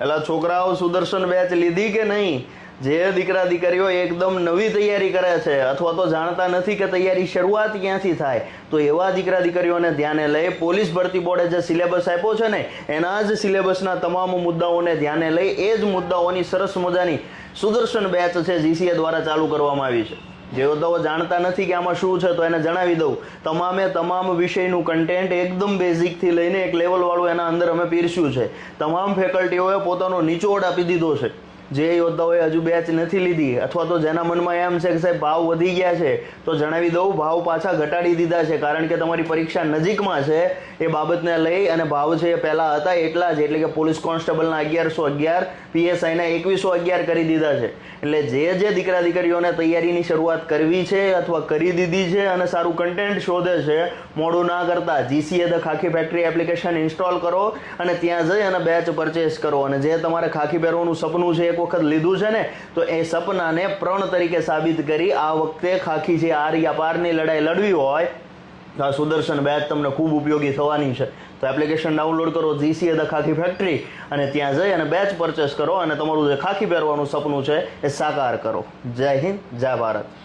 એટલે છોકરાઓ સુદર્શન બેચ લીધી કે નહીં? જે દીકરા દીકરીઓ એકદમ નવી તૈયારી કરે છે, અથવા તો જાણતા નથી કે તૈયારી શરૂઆત ક્યાંથી થાય, તો એવા દીકરા દીકરીઓને ધ્યાને લઈ પોલીસ ભરતી બોર્ડે જે સિલેબસ આપ્યો છે ને, એના જ સિલેબસના તમામ મુદ્દાઓને ધ્યાને લઈ એ જ મુદ્દાઓની સરસ મજાની સુદર્શન બેચ છે, જીસીએ દ્વારા ચાલુ કરવામાં આવી છે. જે તો જાણતા નથી કે આમાં શું છે, તો એને જણાવી દઉં. તમામે તમામ વિષયનું કન્ટેન્ટ એકદમ બેઝિકથી લઈને એક લેવલવાળું એના અંદર અમે પીરસ્યું છે. તમામ ફેકલ્ટીઓએ પોતાનો નીચોડ આપી દીધો છે. જે યોદ્ધાઓએ હજુ બેચ નથી લીધી, અથવા તો જેના મનમાં એમ છે કે સાહેબ ભાવ વધી ગયા છે, તો જણાવી દઉં, ભાવ પાછા ઘટાડી દીધા છે, કારણ કે તમારી પરીક્ષા નજીકમાં છે, એ બાબતને લઈ અને ભાવ છે એ પહેલાં હતા, એટલા જ, એટલે કે પોલીસ કોન્સ્ટેબલના અગિયારસો અગિયાર, પીએસઆઈના એકવીસો અગિયાર કરી દીધા છે. એટલે જે જે દીકરા દીકરીઓને તૈયારીની શરૂઆત કરવી છે અથવા કરી દીધી છે અને સારું કન્ટેન્ટ શોધે છે, મોડું ના કરતા GCA the khaki factory application install કરો અને ત્યાં જઈ અને બેચ પરચેસ કરો. અને જે તમારે ખાખી પહેરવાનું સપનું છે એક વખત લીધું છે ને, તો એ સપનાને પ્રણ તરીકે સાબિત કરી આ વખતે ખાખી જે આર્યા પારની લડાઈ લડવી હોય આ સુદર્શન બેચ તમને ખૂબ ઉપયોગી થવાની છે. તો એપ્લિકેશન ડાઉનલોડ કરો જીસીએ ધ ખાખી ફેક્ટરી અને ત્યાં જઈ અને બેચ પરચેસ કરો, અને તમારું જે ખાખી પહેરવાનું સપનું છે, એ સાકાર કરો. જય હિન્દ, જય ભારત.